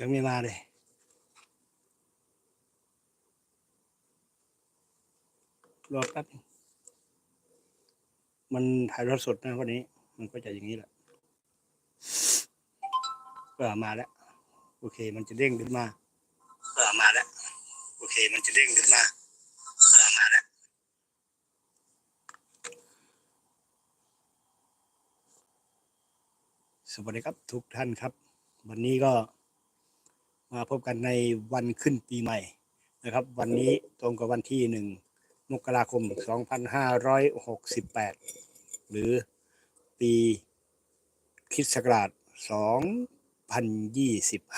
ยังไม่มาเลยรอแป๊บมันถ่ายทอดสดนะวันนี้ มันก็จะอย่างนี้แหละเออมาแล้ว โอเค มันจะเด้งขึ้นมาเออมาแล้ว โอเค มันจะเด้งขึ้นมาเออมาแล้วสวัสดีครับทุกท่านครับ วันนี้ก็ มาพบกันในวันขึ้นปีใหม่นะครับ วันนี้ตรงกับวันที่หนึ่งมกราคม 2568 หรือปีคริสต์ศักราช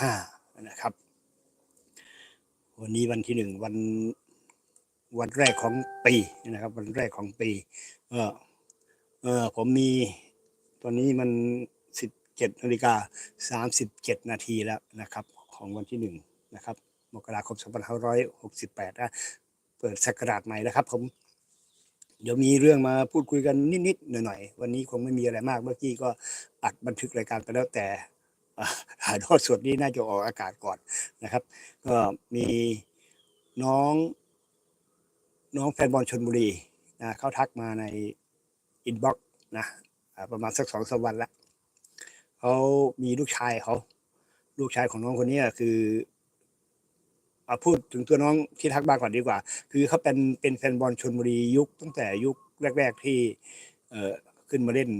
2025 นะครับ วันนี้วันที่หนึ่งวันวันแรกของปีนะครับ วันแรกของปี เออเออผมมีตอนนี้มันสิบเจ็ดนาฬิกาสามสิบเจ็ดนาทีแล้วนะครับ ของวันที่หนึ่งนะครับมกราคมสองพันห้าร้อยหกสิบแปดนะเปิดศักราชใหม่แล้วครับผมเดี๋ยวมีเรื่องมาพูดคุยกันนิดๆหน่อยๆวันนี้คงไม่มีอะไรมากเมื่อกี้ก็อัดบันทึกรายการไปแล้วแต่อ่าถ่ายทอดสดนี้น่าจะออกอากาศก่อนนะครับ ก็มีน้อง น้องแฟนบอลชนบุรีนะเขาทักมาในอินบ็อกซ์นะประมาณสักสองสามวันละเขามีลูกชายเขา ลูกชายของน้องคนนี้คืออาพูดถึงตัวน้องที่ทักบ้างก่อนดีกว่า คือเขาเป็นเป็นแฟนบอลชนบุรียุคตั้งแต่ยุคแรก ๆที่ เออขึ้นมาเล่น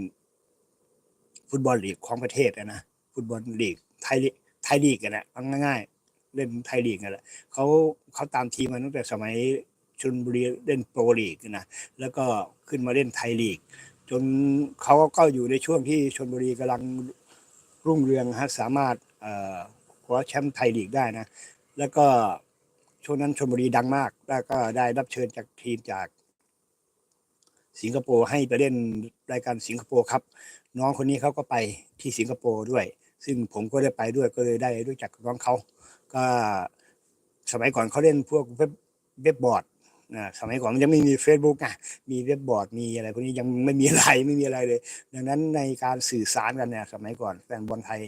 ฟุตบอลลีกของประเทศนะ ฟุตบอลลีกไทยลีกไทยลีกกันแหละง่ายๆ เล่นไทยลีกกันแหละเขาเขาตามทีมมาตั้งแต่สมัยชนบุรีเล่นโปรลีกนะ แล้วก็ขึ้นมาเล่นไทยลีก จนเขาก็อยู่ในช่วงที่ชนบุรีกำลังรุ่งเรืองฮะสามารถ คว้าแชมป์ไทยลีกได้นะ แล้วก็ช่วงนั้นชนบุรีดังมาก แล้วก็ได้รับเชิญจากทีมจาก สิงคโปร์ให้ไปเล่นรายการสิงคโปร์ครับ น้องคนนี้เขาก็ไปที่สิงคโปร์ด้วย ซึ่งผมก็ได้ไปด้วยก็เลยได้รู้จักน้องเขาก็สมัยก่อนเขาเล่นพวกเว็บเว็บบอร์ด สมัยก่อนมันยังไม่มี Facebook อะมีเว็บบอร์ดมีอะไรพวกนี้ยังไม่มีอะไรไม่มีอะไรเลย ดังนั้นในการสื่อสารกันเนี่ยสมัยก่อนแฟนบอลไทย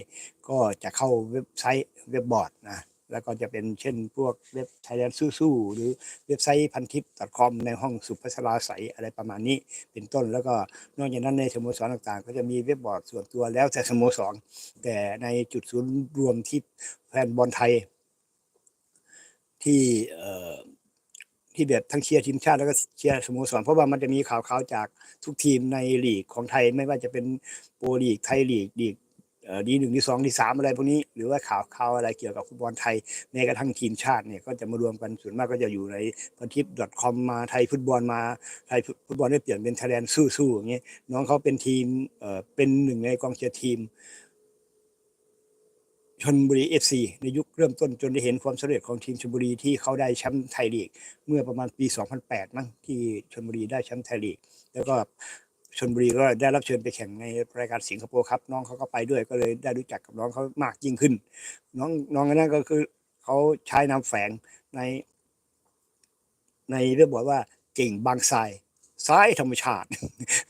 ก็จะเข้าเว็บไซต์เว็บบอร์ดนะแล้วก็จะเป็นเช่นพวกเว็บไทยแลนด์สู้ๆหรือเว็บไซต์พันทิป .com ในห้องสุภาษาใสอะไรประมาณนี้เป็นต้น แล้วก็นอกจากนั้นในสโมสรต่างๆ ก็จะมีเว็บบอร์ดส่วนตัวแล้วแต่สโมสร แต่ในจุดศูนย์รวมที่แฟนบอลไทยที่เอ่อ ที่แบบทั้งเชียร์ทีมชาติแล้วก็เชียร์สโมสรเพราะว่ามันจะมีข่าวๆจากทุกทีมในลีกของไทยไม่ว่าจะเป็นโปรลีกไทยลีกลีกดีหนึ่งดีสองดีสามอะไรพวกนี้ หรือว่าข่าวข่าวอะไรเกี่ยวกับฟุตบอลไทยแม้กระทั่งทีมชาติเนี่ยก็จะมารวมกันส่วนมากก็จะอยู่ในพันทิป .com มาไทยฟุตบอลมาไทยฟุตบอลได้เปลี่ยนเป็นไทยแลนด์สู้ๆอย่างเงี้ยน้องเขาเป็นทีมเอ่อเป็นหนึ่งในกองเชียร์ทีม ชนบุรีเอฟซีในยุคเริ่มต้นจนได้เห็นความสำเร็จของทีมชลบุรีที่เขาได้แชมป์ไทยลีกเมื่อประมาณปี 2008 มั้งที่ชนบุรีได้แชมป์ไทยลีก แล้วก็ชนบุรีก็ได้รับเชิญไปแข่งในรายการสิงคโปร์ครับ น้องเขาก็ไปด้วยก็เลยได้รู้จักกับน้องเขามากยิ่งขึ้น น้องน้องคนนั้นก็คือเขาใช้นามแฝงใน ในเรื่องบอกว่าเก่งบางทราย ทรายธรรมชาติ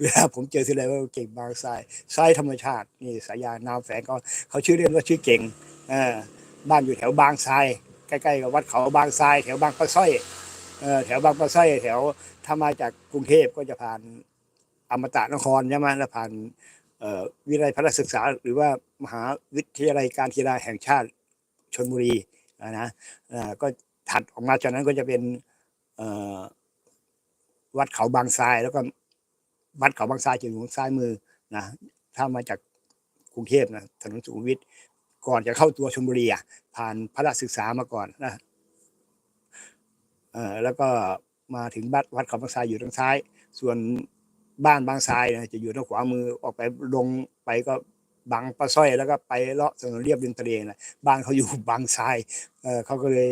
เวลาผมเจอทีไรว่าเก่งบางทรายทรายธรรมชาตินี่สายานามแฝงเขาเขาชื่อเล่นว่าชื่อเก่งเออบ้านอยู่แถวบางทรายใกล้ๆกับวัดเขาบางทราย แถวบางปะสร้อยเออแถวบางปะสร้อยแถวถ้ามาจากกรุงเทพก็จะผ่านอมตะนครใช่ไหมแล้วผ่านวิทยาลัยพระศึกษา หรือว่ามหาวิทยาลัยการกีฬาแห่งชาติชนบุรีนะนะก็ถัดออกมาจากนั้นก็จะเป็นเอ วัดเขาบางทราย แล้วก็วัดเขาบางทรายจะอยู่ทางซ้ายมือนะถ้ามาจากกรุงเทพนะถนนสุขุมวิทก่อนจะเข้าตัวชลบุรีอะผ่านพระราชศึกษามาก่อนนะเออแล้วก็มาถึงวัดวัดเขาบางทรายอยู่ทางซ้าย ส่วนบ้านบางทรายนะจะอยู่ทางขวามือออกไปลงไปก็บางปลาสร้อยแล้วก็ไปเลาะถนนเรียบริมทะเลนะบ้านเขาอยู่บางทรายเออเขาก็เลย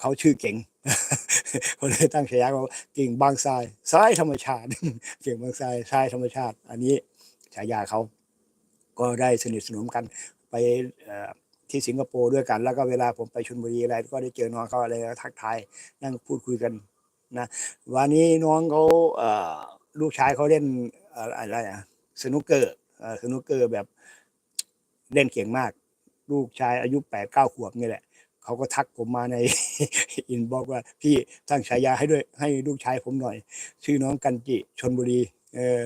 เขาชื่อเก่งเขาเลยตั้งฉายาเขาเก่งบางทรายทรายธรรมชาติ เก่งบางทรายทรายธรรมชาติ อันนี้ฉายาเขาก็ได้สนิทสนมกันไปที่สิงคโปร์ด้วยกัน แล้วก็เวลาผมไปชลบุรีอะไรก็ได้เจอน้องเขาอะไรทักทายนั่งพูดคุยกันนะวันนี้น้องเขาลูกชายเขาเล่นอะไรอะสนุกเกอร์สนุกเกอร์แบบเล่นเก่งมาก ลูกชายอายุแปดเก้าขวบนี่แหละ เขาก็ทักผมมาในอินบอกว่าพี่ตั้งฉายาให้ด้วยให้ลูกชายผมหน่อย ชื่อน้องกันจิชนบุรี เออ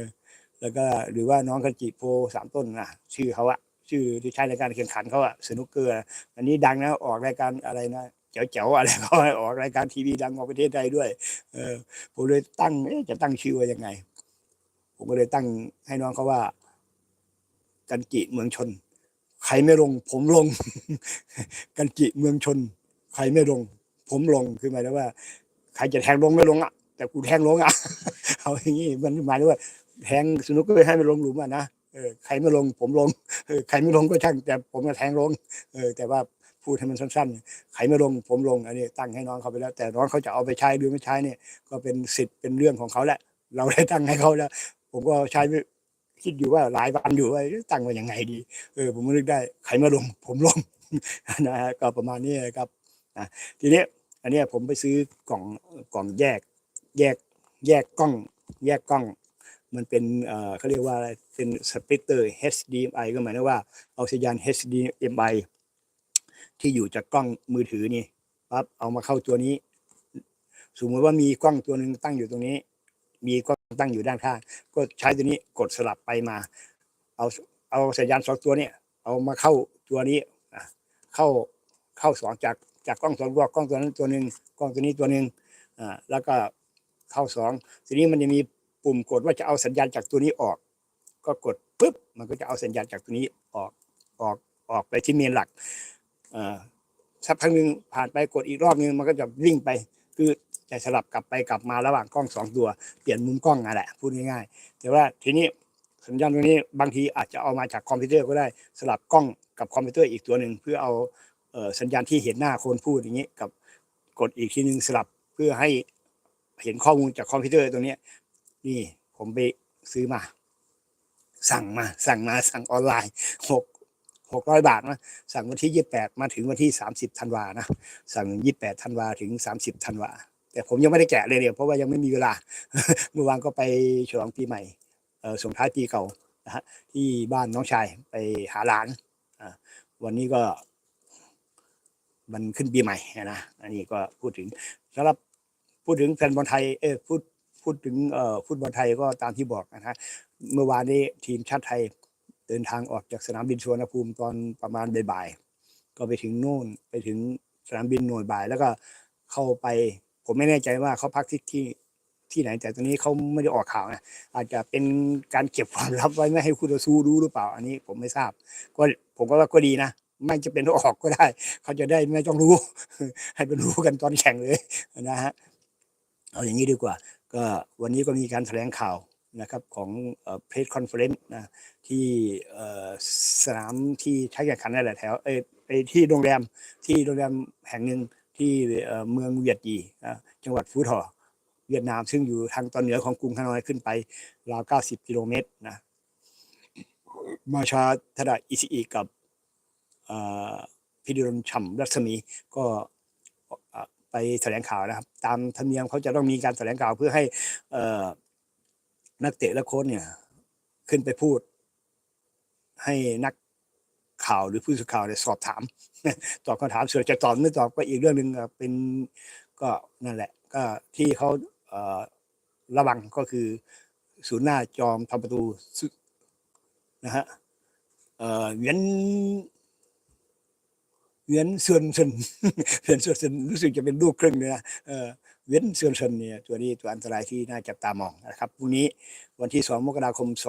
แล้วก็หรือว่าน้องกันจิโพสามต้นนะชื่อเขาอะชื่อที่ใช้ในการแข่งขันเขาอะสนุกเกอร์อันนี้ดังนะออกรายการอะไรนะเจ๋วๆอะไรเขาให้ออกรายการทีวีดังของประเทศไทยด้วย เออผมเลยตั้งจะตั้งชื่อว่ายังไง ผมก็เลยตั้งให้น้องเขาว่า กันจิเมืองชน ใครไม่ลง ผมลง กันจิเมืองชน ใครไม่ลง ผมลงคือหมายถึงว่า ใครจะแทงลงไม่ลงอะแต่กูแทงลงอะเอาอย่างนี้มันหมายถึงว่า แทงสนุกก็ให้มันลงหลุมอะนะเออใครไม่ลง ผมลงเออใครไม่ลงก็ช่างแต่ผมจะแทงลงเออแต่ว่าพูดให้มันสั้นๆ ใครไม่ลงผมลง อันนี้ตั้งให้น้องเขาไปแล้ว แต่น้องเขาจะเอาไปใช้หรือไม่ใช้เนี่ย ก็เป็นสิทธิ์เป็นเรื่องของเขาแหละ เราได้ตั้งให้เขาแล้ว ผมก็ใช้ไม่ คิดอยู่ว่าหลายวันอยู่ว่าตั้งไว้ยังไงดี เออ ผมนึกได้ใครมาลง ผมลงนะฮะก็ประมาณนี้ครับนะทีนี้อันนี้ผมไปซื้อกล่องกล่องแยก แยกแยกกล้อง แยกกล้อง มันเป็นเอ่อเขาเรียกว่าอะไรเป็นสปิเตอร์ HDMI ก็หมายถึงว่าเอาสัญญาณ HDMI ที่อยู่จากกล้องมือถือนี่ปั๊บเอามาเข้าตัวนี้ สมมติว่ามีกล้องตัวหนึ่งตั้งอยู่ตรงนี้ มีกล้องตั้งอยู่ด้านข้าง ก็ใช้ตัวนี้กดสลับไปมา เอาเอาสัญญาณสองตัวเนี่ยเอามาเข้าตัวนี้อะเข้าเข้าสองจากจากกล้องสองตัวกล้องตัวนั้นตัวหนึ่งกล้องตัวนี้ตัวหนึ่งอ่าแล้วก็เข้าสองทีนี้มันจะมีปุ่มกดว่าจะเอาสัญญาณจากตัวนี้ออก ก็กดปุ๊บมันก็จะเอาสัญญาณจากตัวนี้ออกออกออกไปที่เมนหลักอ่าสักพักหนึ่งผ่านไปกดอีกรอบนึงมันก็จะวิ่งไป คือ จะสลับกลับไปกลับมาระหว่างกล้องสองตัวเปลี่ยนมุมกล้องนั่นแหละพูดง่ายๆ แต่ว่าทีนี้สัญญาณตัวนี้บางทีอาจจะเอามาจากคอมพิวเตอร์ก็ได้สลับกล้องกับคอมพิวเตอร์อีกตัวหนึ่งเพื่อเอาเออสัญญาณที่เห็นหน้าคนพูดอย่างนี้กับกดอีกทีหนึ่งสลับเพื่อให้เห็นข้อมูลจากคอมพิวเตอร์ตัวเนี้นี่ผมไปซื้อมา สั่งมาสั่งมาสั่งออนไลน์หกหกร้อยบาทนะสั่งวันที่ยี่แปดมาถึงวันที่สามสิบธันวานะสั่งยี่แปดธันวาถึงสามสิบธันวา แต่ผมยังไม่ได้แกะเลยเนี่ยเพราะว่ายังไม่มีเวลา เมื่อวานก็ไปฉลองปีใหม่เออส่งท้ายปีเก่านะฮะที่บ้านน้องชายไปหาหลานวันนี้ก็มันขึ้นปีใหม่นะอันนี้ก็พูดถึงสำหรับพูดถึงแฟนบอลไทยเออพูดพูดถึงเอ่อฟุตบอลไทยก็ตามที่บอกนะฮะเมื่อวานนี้ทีมชาติไทยเดินทางออกจากสนามบินสุวรรณภูมิตอนประมาณบ่ายๆก็ไปถึงโน่นไปถึงสนามบินหน่วยบ่าย แล้วก็เข้าไป ผมไม่แน่ใจว่าเขาพักที่ที่ที่ไหน แต่ตรงนี้เขาไม่ได้ออกข่าวนะอาจจะเป็นการเก็บความลับไว้ไม่ให้คู่ต่อสู้รู้หรือเปล่า อันนี้ผมไม่ทราบ ก็ผมก็ว่าก็ดีนะไม่จะเป็นต้องออกก็ได้ เขาจะได้ไม่ต้องรู้ ให้เป็นรู้กันตอนแข่งเลยนะฮะเอาอย่างนี้ดีกว่า ก็วันนี้ก็มีการแถลงข่าวนะครับของเพจคอนเฟอเรนซ์นะที่สนามที่ใช้แข่งขันนั่นแหละแถวเอยไปที่โรงแรมที่โรงแรมแห่งหนึ่ง ที่เมืองเวียดจีจังหวัดฟูถอเวียดนามซึ่งอยู่ทางตอนเหนือของกรุงฮานอยขึ้นไปราว 90 กิโลเมตรนะมาชาธดาอิซิอิกับเอ่อพิดลฉ่ำรัศมีก็ไปแถลงข่าวนะครับ ตามธรรมเนียมเขาจะต้องมีการแถลงข่าวเพื่อให้นักเตะและโค้ชเนี่ย ขึ้นไปพูด ให้นัก ข่าวหรือผู้สื่อข่าวเนี่ยสอบถามตอบคำถามส่วนจะตอบไม่ตอบก็อีกเรื่องหนึ่งเป็นก็นั่นแหละ ก็ที่เขาเระวังก็คือศูนย์หน้าจอมทำประตูนะฮะเอ่อเหวียนเหวียนเซินเซินเหวียนเซินเซินรู้สึกจะเป็นลูกครึ่งเลยนะเออเหวียนเซินเซินเนี่ยตัวนี้ตัวอันตรายที่น่าจับตามองนะครับพรุ่งนี้วันที่สองมกราคมส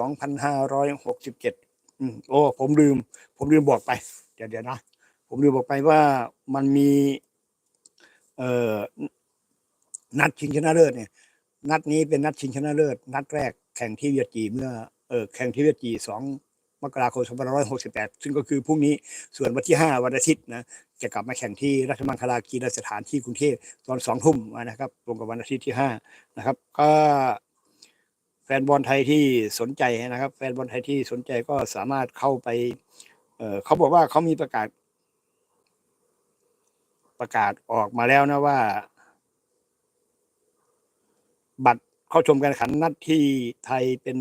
องพันห้าร้อยหกสิบเจ็ดโอ้ผมลืม ผมลืมบอกไป เดี๋ยวเดี๋ยวนะ ผมลืมบอกไปว่ามันมี เอ่อนัดชิงชนะเลิศเนี่ย นัดนี้เป็นนัดชิงชนะเลิศนัดแรกแข่งที่เวียดจีเมื่อเออแข่งที่เวียดจีสองมกราคมสองพันร้อยหกสิบแปดซึ่งก็คือพรุ่งนี้ส่วนวันที่ห้าวันอาทิตย์นะจะกลับมาแข่งที่ราชมังคลากีฬาสถานที่กรุงเทพตอนสองทุ่มนะครับตรงกับวันอาทิตย์ที่ห้านะครับ ก็ แฟนบอลไทยที่สนใจนะครับ แฟนบอลไทยที่สนใจก็สามารถเข้าไปเออเขาบอกว่าเขามีประกาศ ประกาศออกมาแล้วนะว่า บัตรเข้าชมการขันนัดที่ไทยเป็น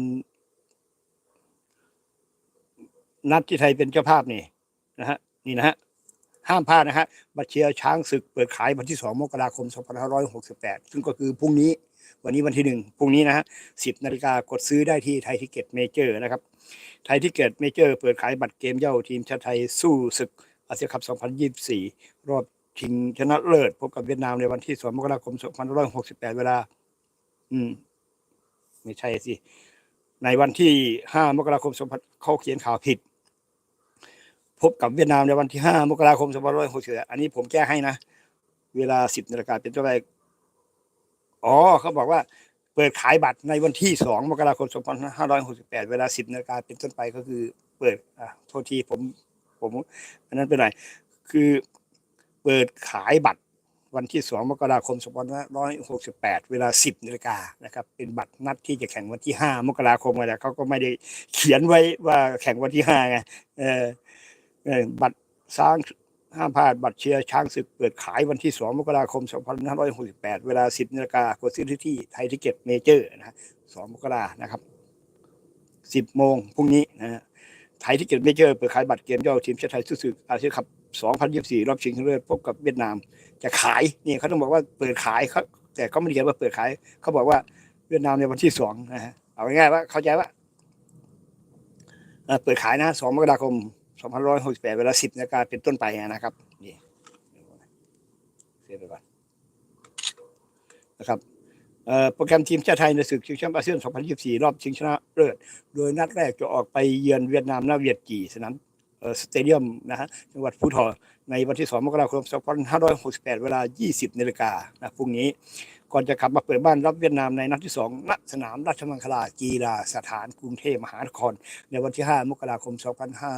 นัดที่ไทยเป็นเจ้าภาพนี่นะฮะนี่นะฮะห้ามพลาดนะฮะบัตรเชียร์ช้างศึกเปิดขายวันที่ 2 มกราคม 2568 ซึ่งก็คือพรุ่งนี้ วันนี้วันที่หนึ่งพรุ่งนี้นะฮะ10นาฬิกากดซื้อได้ที่ไทยทิเก็ตเมเจอร์นะครับ ไทยทิเก็ตเมเจอร์เปิดขายบัตรเกมเย่าทีมชาติไทยสู้ศึกอาเซียนคัพ 2024 รอบชิงชนะเลิศพบกับเวียดนามในวันที่ 2 มกราคม 2568 เวลา อืม ไม่ใช่สิ ในวันที่ 5 มกราคม 2000เขาเขียนข่าวผิด พบกับเวียดนามในวันที่ 5 มกราคม 2568 อันนี้ผมแก้ให้นะ เวลา 10นาฬิกาเป็นต้นไป อ๋อเขาบอกว่าเปิดขายบัตรในวันที่ 2 มกราคม 2568 เวลา 10นาฬิกาเป็นต้นไปก็คือเปิดอะโทษทีผมผมอันนั้นเป็นไรคือเปิดขายบัตรวันที่ 2 มกราคม 2568 เวลา 10นาฬิกานะครับเป็นบัตรนัดที่จะแข่งวันที่ 5 มกราคมแต่เขาก็ไม่ได้เขียนไว้ว่าแข่งวันที่5ไงเออเออบัตรสร้าง ห้ามพลาดบัตรเชียร์ช้างศึกเปิดขายวันที่ 2 มกราคม 2568 เวลา 10นาฬิกากดซื้อที่ที่ไทยทิเก็ตเมเจอร์นะฮะ2มกรานะครับ 10 โมงพรุ่งนี้นะฮะไทยทิเก็ตเมเจอร์เปิดขายบัตรเกมย่อทีมชาติไทยสู้ศึกอาเซียนคัพ2024 รอบชิงชนะเลิศพบกับเวียดนาม จะขายนี่เขาต้องบอกว่าเปิดขายเขาแต่เขาไม่ได้เขียนว่าเปิดขาย เขาบอกว่าเวียดนามในวันที่สองนะฮะเอาง่ายๆว่าเข้าใจว่าเปิดขายนะ 2 มกราคม 2568 เวลา 10นาฬิกาเป็นต้นไปนะครับนี่เสียไปก่อนนะครับโปรแกรมทีมชาติไทยในศึกชิงแชมป์อาเซียน 2024 รอบชิงชนะเลิศ โดยนัดแรกจะออกไปเยือนเวียดนามหน้าเวียดจีสนามสเตเดียมนะฮะจังหวัดฟูทอในวันที่ 2 มกราคม 2568 เวลา 20นาฬิกานะพรุ่งนี้ ก่อนจะกลับมาเปิดบ้านรับเวียดนามในนัดที่2ณสนามราชมังคลากีฬาสถานกรุงเทพมหานคร ในวันที่ 5 มกราคม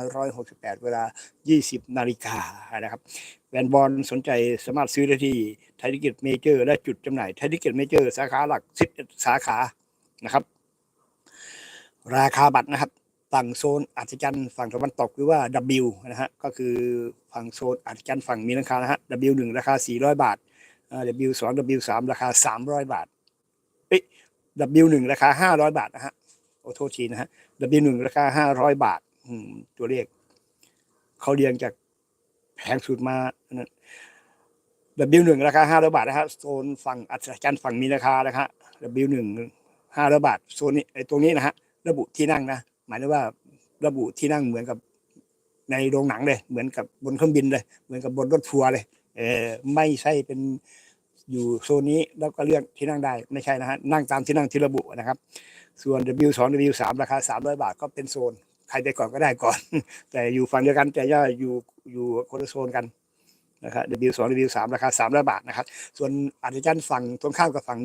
2568 เวลา 20 นาฬิกานะครับแฟนบอลสนใจสามารถซื้อได้ที่ไทยทิเก็ตเมเจอร์ และจุดจำหน่ายไทยทิเก็ตเมเจอร์สาขาหลัก 11 สาขานะครับ ราคาบัตรนะครับฝั่งโซนอัศจรรย์ฝั่งตะวันตกหรือว่า W นะฮะก็คือฝั่งโซนอัศจรรย์ฝั่งมีราคานะฮะ W1 ราคา 400 บาท เอ่อ W2 W3 ราคา300บาทเอ้ย W1 ราคา500บาทนะฮะโอ้โทษทีนะฮะ W1 ราคา500บาทอืมตัวเลขเขาเรียงจากแพงสุดมาอันนั้น W1 ราคา500บาทนะฮะโซนฝั่งอัศจรรย์ฝั่งมีราคานะฮะ W1 500บาทโซนนี้ไอ้ตรงนี้นะฮะระบุที่นั่งนะหมายถึงว่าระบุที่นั่งเหมือนกับในโรงหนังเลย เหมือนกับบนเครื่องบินเลย เหมือนกับบนรถทัวร์เลย เออไม่ใช่เป็นอยู่โซนนี้แล้วก็เลือกที่นั่งได้ไม่ใช่นะฮะนั่งตามที่นั่งที่ระบุนะครับ ส่วน W2 W3 ราคา 300 บาทก็เป็นโซน ใครไปก่อนก็ได้ก่อน แต่อยู่ฝั่งเดียวกันแต่ย่าอยู่อยู่คนละโซนกันนะครับ W2 W3 ราคา 300 บาทนะครับ ส่วนอาจารย์ฝั่งตรงข้ามกับฝั่ง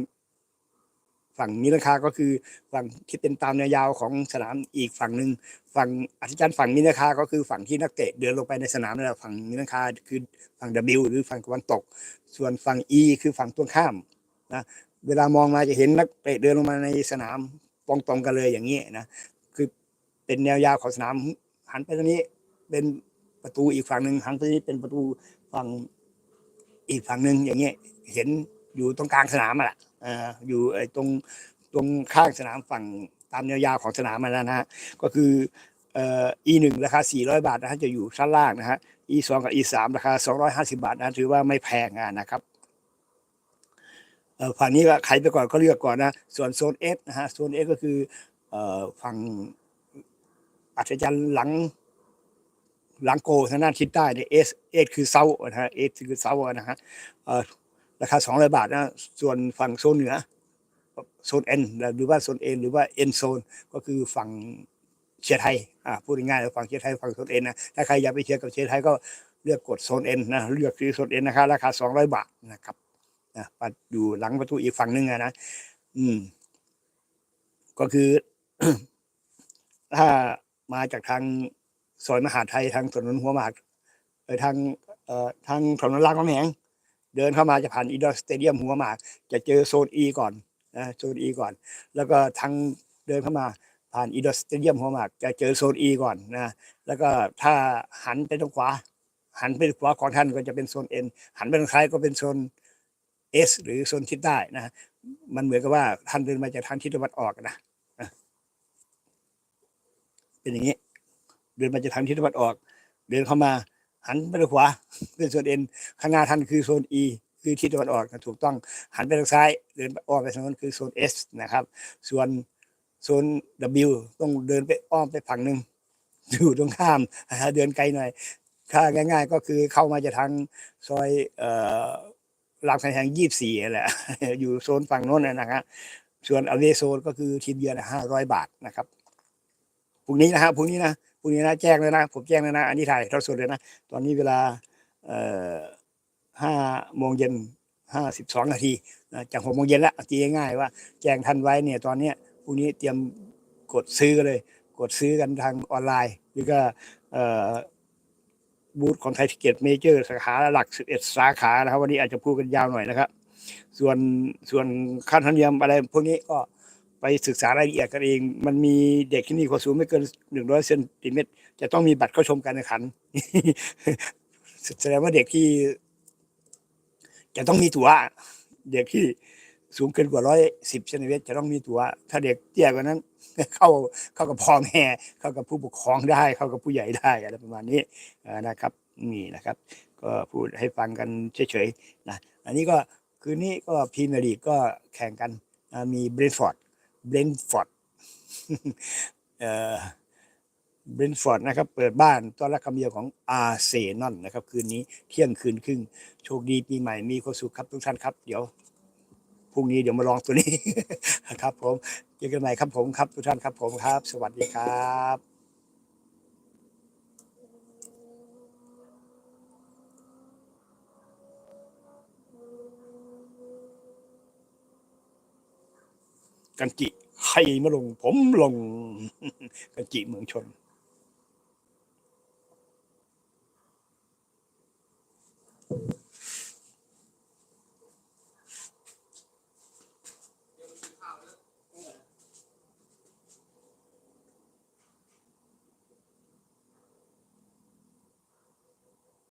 ฝั่งมีราคาก็คือฝั่งที่เป็นตามแนวยาวของสนามอีกฝั่งหนึ่งฝั่งอธิการฝั่งมีราคาก็คือฝั่งที่นักเตะเดินลงไปในสนามนั่นแหละฝั่งมีราคาคือฝั่ง W หรือฝั่งตะวันตก ส่วนฝั่ง E คือฝั่งตรงข้ามนะเวลามองมาจะเห็นนักเตะเดินลงมาในสนามตรงตรงกันเลยอย่างนี้นะคือเป็นแนวยาวของสนามหันไปตรงนี้เป็นประตูอีกฝั่งหนึ่งหันไปนี้เป็นประตูฝั่งอีกฝั่งหนึ่งอย่างเงี้ยเห็น อยู่ตรงกลางสนามอะแหละอ่ออยู่ไอ้ตรงตรงข้างสนามฝั่งตามแนวยาวของสนามมาแล้วนะฮะก็คือเอ่อ E หนึ่งราคา 400 บาทนะฮะจะอยู่ชั้นล่างนะฮะ E สองกับ E สามราคา 250 บาทนะถือว่าไม่แพงนะครับเอ่อฝั่งนี้ก็ใครไปก่อนก็เลือกก่อนนะ ส่วนโซน S นะฮะโซน S ก็คือเอ่อฝั่งอัศจรรย์หลังหลังโกทางด้านทิศใต้เนี่ย S S คือเซานะฮะ S คือเซานะฮะ ราคา 200 บาทนะส่วนฝั่งโซนเหนือโซน N หรือว่าโซน N หรือว่า N โซนก็คือฝั่งเชียร์ไทยอ่าพูดง่ายๆฝั่งเชียร์ไทยฝั่งโซน N นนะถ้าใครอยากไปเชียร์กับเชียร์ไทยก็เลือกกดโซน N นนะเลือกซื้อโซน N นนะครับราคา 200 บาทนะครับนะอยู่หลังประตูอีกฝั่งหนึงอะนะ อืม ก็คือ ถ้ามาจากทางซอยมหาไทยทางถนนหัวหมากไปทางเอ่อทางถนนรามคำแหง เดินเข้ามาจะผ่านอีดอร์สเตเดียมหัวหมาก จะเจอโซน E ก่อนนะโซน E ก่อน แล้วก็ทางเดินเข้ามาผ่านอีดอร์สเตเดียมหัวหมาก จะเจอโซน E ก่อนนะแล้วก็ถ้าหันไปทางขวา หันไปขวาของท่านก็จะเป็นโซน N หันไปทางซ้ายก็เป็นโซน S หรือโซนทิศใต้นะมันเหมือนกับว่าท่านเดินมาจากทางทิศตะวันออกนะนะเป็นอย่างนี้ เดินมาจากทางทิศตะวันออก เดินเข้ามา หันไปทางขวาเป็นโซนเอ็นข้างหน้าท่านคือโซน E คือทิศตะวันออกถูกต้องหันไปทางซ้าย เดินอ้อมไปทางนั้นคือโซน S นะครับ ส่วนโซน W ต้องเดินไปอ้อมไปฝั่งหนึ่งอยู่ตรงข้ามเดินไกลหน่อยถ้าง่าย ๆ ก็คือเข้ามาจะทางซอยเอ่อรามคำแหงยี่สี่แหละ อยู่โซนฝั่งโน้นนะนะฮะส่วนอเวโซนก็คือทีมเยือนห้าร้อยบาทนะครับพรุ่งนี้นะฮะพรุ่งนี้นะ พรุ่งนี้นะแจ้งเลยนะ ผมแจ้งเลยนะ อันนี้ถ่ายทอดสดเลยนะ ตอนนี้เวลาห้าโมงเย็นห้าสิบสองนาทีจากหกโมงเย็นละตีง่ายว่าแจ้งทันไว้เนี่ยตอนเนี้ยพรุ่งนี้เตรียมกดซื้อเลย กดซื้อกันทางออนไลน์หรือก็บูธของไทยทิเก็ตเมเจอร์สาขาหลัก 11 สาขานะครับ วันนี้อาจจะพูดกันยาวหน่อยนะครับ ส่วนส่วนค่าธรรมเนียมอะไรพวกนี้ก็ ไปศึกษารายละเอียดกันเอง มันมีเด็กที่นี่ความสูงไม่เกิน100เซนติเมตร จะต้องมีบัตรเข้าชมการแข่งขัน แสดงว่าเด็กที่ จะต้องมีตั๋วเด็กที่สูงเกินกว่าร้อยสิบเซนติเมตรจะต้องมีตั๋วถ้าเด็กเตี้ยกว่านั้น เข้าเข้ากับพ่อแม่เข้ากับผู้ปกครองได้ เข้ากับผู้ใหญ่ได้อะไรประมาณนี้นะครับนี่นะครับ ก็พูดให้ฟังกันเฉยๆนะอันนี้ก็คืนนี้ก็พรีเมียร์ลีกก็แข่งกันมีเบรนฟอร์ด เบรนฟอร์ดเอ่อเบรนฟอร์ดนะครับ เปิดบ้านต้อนรับคำเยือนของอาร์เซนอลนะครับ คืนนี้เที่ยงคืนครึ่ง โชคดีปีใหม่มีความสุขครับทุกท่านครับ เดี๋ยวพรุ่งนี้เดี๋ยวมาลองตัวนี้ ครับ ผมเจอกันใหม่ครับผมครับทุกท่านครับผมครับ สวัสดีครับ กันจิให้มาลง ผมลง กันจิเมืองชน